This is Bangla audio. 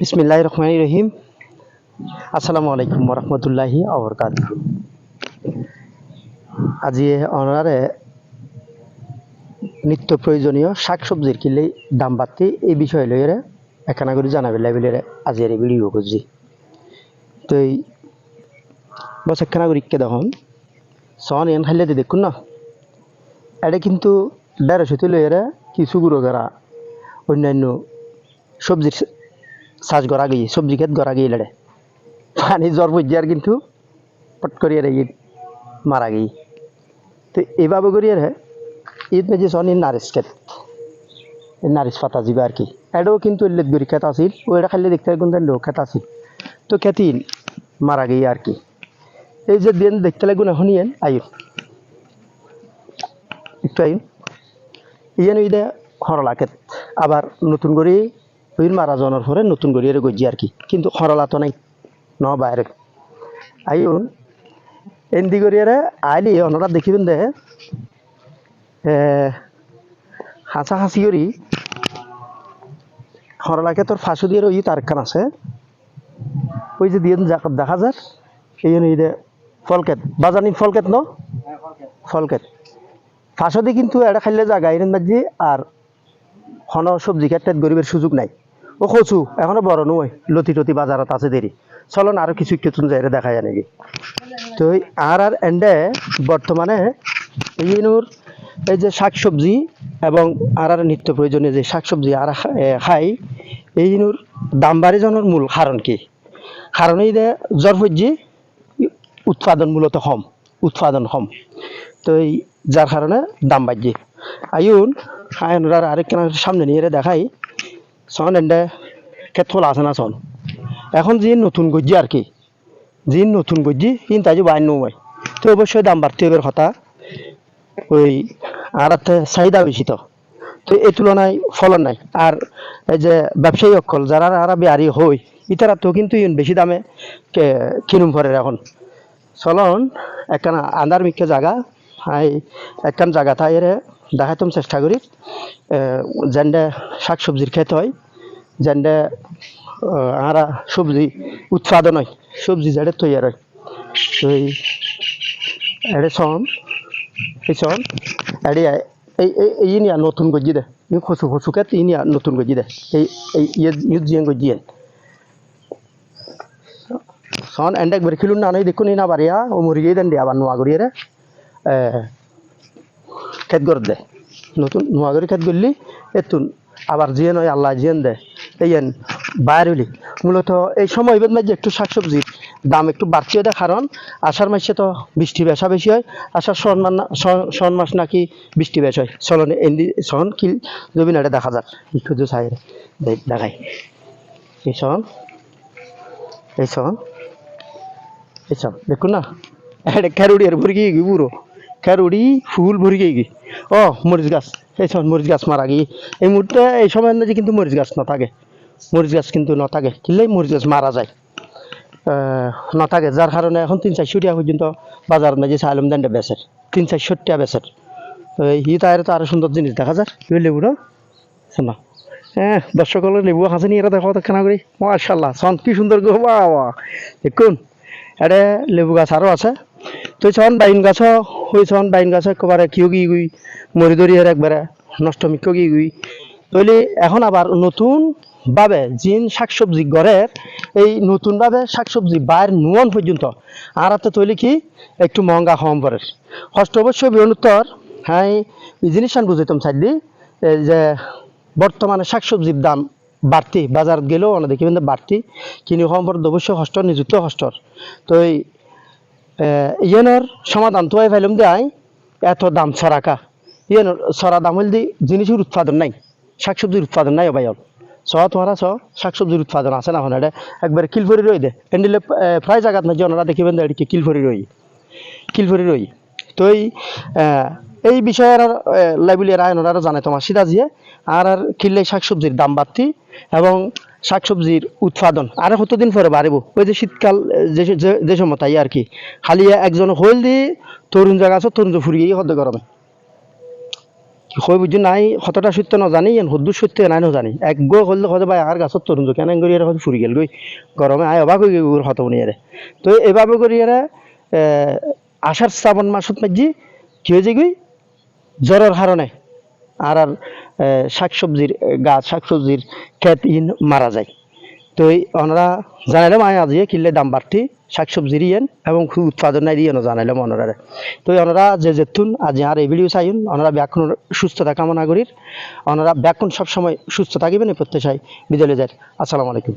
বিসমিল্লাহ রহমান রহিম আসসালামু আলাইকুম রহমতুল্লাহি আবরকাত আজি অনারে নিত্য প্রয়োজনীয় শাক সবজির কিনলে দাম বাড়তি এই বিষয় লইয়ে একখানা করে জানাবে লাইবিলের আজি এই ভিডিও করছি। তো এই বস একখানা করে ইকে দেখুন সন এন খাইলে দেখুন না। এটা কিন্তু দেড়শো লইয়ে কিছু গুঁড়ো করা অন্যান্য সবজির চাষ করা গিয়ে সবজি ক্ষেত করা গিয়ে লেড়ে পানি জ্বর পর্যায়ে কিন্তু পট করিয়ে রে ঈদ মারা গিয়ে তো এইভাবে করিয়ে রে ঈদ মেজে সন ইন নারিশ ক্ষেত নারিশ পাতা যাবে আর কি। এটাও কিন্তু উল্লেখ করি ক্ষেত আছিল, ও এটা খাইলে দেখতে কিন্তু এটাও ক্ষেত আছিল। তো ক্ষেতি মারা গিয়ে আর কি। এই যে দিন দেখতে লাগুন এখন ইয়েন আইন একটু আইন ইয়েন ইদে হরলা ক্ষেত আবার নতুন করে ওই মারা যাওয়ার পরে নতুন করে এর গজি আর কি। কিন্তু খরলা তো নাই, ন বাইরে। আইন এন্দি করি এর আইলি অনরা দেখিবেন দে। হাসা হাসি করি খরলাকে তোর ফাঁসু দিয়ে ওই তারখান আছে। ওই যে দিয়ে দেখা যায় এই জন্য এই যে ফলকেট বাজানি ফলকেট ন? ফলকেট ফাঁসো কিন্তু এটা খাইলে জায়গা এর মাঝে আর হন সবজি ক্ষেত্রে গরিবের সুযোগ নাই। ও কচু, এখনও বড় নয়। লতি টতি বাজারত আছে দেরি। চলন, আরও কিছু একটু যাই দেখা যায় নাকি তো আর আর এন্ডে বর্তমানে এই নূর এই যে শাক সবজি এবং আর আর নিত্য প্রয়োজনীয় যে শাক সবজি আর খাই এই নূর দাম বাড়ি জনের মূল কারণ কি? কারণ এই যে জ্বর ফজ্জি উৎপাদন মূলত কম, উৎপাদন কম। তো এই যার কারণে দাম বাড়ছে আইন আইন আর আরেকখানা সামনে নিয়ে দেখাই। সন এন্ডে ক্ষেত খোলা আছে না সন এখন যে নতুন গজ্জি আর কি? যে নতুন গজ্জি কিন্তু আজ বাইন নয় তো অবশ্যই দাম বাড়তে হবে কথা ওই আর চাহিদা বেশি তো। তো এই তুলনায় ফলন নাই। আর এই যে ব্যবসায়ী অকল যারা আর বেয়ারি হই ইতারা তো কিন্তু ইন বেশি দামে কিনুম পরে এখন। চলন একখান আন্দার মিকে জায়গা হাই একখান জায়গা তাই এর দেখাইতাম চেষ্টা করি যেন্ডে শাক সবজির ক্ষেত হয় যেন্ডে আরা সবজি উৎপাদন হয়, সবজি যেটা তৈরি হয়। এই, এড়ে সন এই সন এড়ে এই এই নিয়া নতুন গজি দে ই খসু খসু ক্ষেত ই নিয়া নতুন গজি দে, এই এই ইয়ে জিয়ে গজি সন এন্ডেক বের খিলুন না নই দেখুন না বাড়িয়া, ও মুরগি দেন দিয়া আবার নোয়া গড়িয়ে খেত গর দে। নতুন, নোয়া গড়ি খেত গড়লি, এতুন, আবার জিয়ে নয় আল্লাহ জিয়েন দে। এইয়েন বাইর হইলি মূলত এই সময় এবার মাঝে একটু শাকসবজির দাম একটু বাড়ছে দেয় কারণ আষাঢ় মাসে তো বৃষ্টি বেশা বেশি হয়, আষাঢ় শন মান শন মাস নাকি বৃষ্টি বেশ হয়। চলন, এন্দি শন কিল জমিন এটা দেখা যাক। যে সাইড দেখাই। এই শন এই শন এইসব দেখুন না। এটা খেরুড়ি আর ভরে গিয়ে পুরো খেরুড়ি ফুল ভরে গিয়ে ও, মরিচ গাছ। এই সময় মরিচ গাছ মারা গিয়ে। এই মুহূর্তে, এই সময় যে কিন্তু মরিচ গাছ না থাকে মরিচ গাছ কিন্তু ন থাকে কিনলেই মরিচ গাছ মারা যায়। ন থাকে যার কারণে এখন তিন চারশো টাকা পর্যন্ত বাজার মাঝে সাইলম দেন বেচের। তিন চারশো টাকা বেচের। তো ই তাইরে তো আরও সুন্দর জিনিস দেখা যায় কি লেবু না? শোনা। হ্যাঁ দর্শকদের লেবু আছে নি? এরা দেখো কেনা করি। মার্শাল্লাহ সন কি সুন্দর গো। বাবা দেখুন এটা লেবু গাছ আরও আছে। তো ছন বাইন গাছ ওই ছন বাইন গাছ একেবারে কিয় গিয়ে গুই মরি ধরি এর একবারে নষ্ট মিক্ষ গিয়ে গুই। তৈলি এখন আবার নতুন ভাবে জিন শাকসবজি গড়ের এই নতুন ভাবে শাকসবজি বাইর নুয়ন পর্যন্ত আর হাতে তৈলি কি, একটু মহঙ্গা হম পড়ে হস্ত অবশ্যই বিহনুত্তর হ্যাঁ এই জিনিস আমি বুঝাইতাম চাইলি যে বর্তমানে শাকসবজির দাম বাড়তি বাজারত গেলেও অনেক দেখি কিন্তু বাড়তি কিন্তু সম্পর্ক অবশ্যই হস্ত নিযুক্ত হস্তর তো এই ইয়েনর সমাধান তো ফেলুম দেয় এত দাম ছড়াকা ইয়েনর ছড়া দাম হল দি জিনিসের উৎপাদন নাই শাক শাকসবজির উৎপাদন নাই ভাইল ছ তোমারা শাক শাকসবজির উৎপাদন আছে না হলে একবার কিলফরি রই দে। এন্ডিলে প্রায় জায়গাত না যে ওনারা দেখিবেন এদিকে কিলফরি রই। কিলফরি রই। তো এই এই বিষয়ে আর লাইব্রেরির আইন ওনারা জানে তোমার সিধা দিয়ে আর আর কিনলে শাকসবজির দাম বাড়তি এবং শাকসবজির উৎপাদন আর কতদিন পরে বাড়িব? ওই যে শীতকাল যে সময় তাই আর কি। খালি একজন হইল দি তরুণ জায়গা আছে, তরুণ গিয়ে হদ্দ গরমে। কই বুঝি নাই, কতটা সত্য ন জানি, এন হদ্দুর সত্য নাই ন জানি। এক গো করলে হতে ভাই আর গাছত তরুণ কেন করি এরা হয়তো ফুরি গেল গই গরমে আয় অবাক হয়ে গেল হত উনি এরে। তো এভাবে করি এরা আষাঢ় শ্রাবণ মাসত মাঝি কি হয়েছে গই? জ্বরের কারণে আর আর শাকসবজির গাছ, শাকসবজির ক্ষেত ইন মারা যায়। তো ওনারা জানাইলাম আমি আজি কিনলে দাম বাড়তি, শাকসবজির ইয়েন এবং খুব উৎপাদন নাই ইয়েনও জানাইলাম ওনারা। তো ওনারা যে যেতুন আজ আর এই ভিডিও চাইন, ওনারা ব্যাকুণ সুস্থতা কামনা করির। ওনারা ব্যাকুণ সবসময় সুস্থ থাকিবেন, এই প্রত্যাশায় বিদ্যালয় যায় আসসালামু আলাইকুম।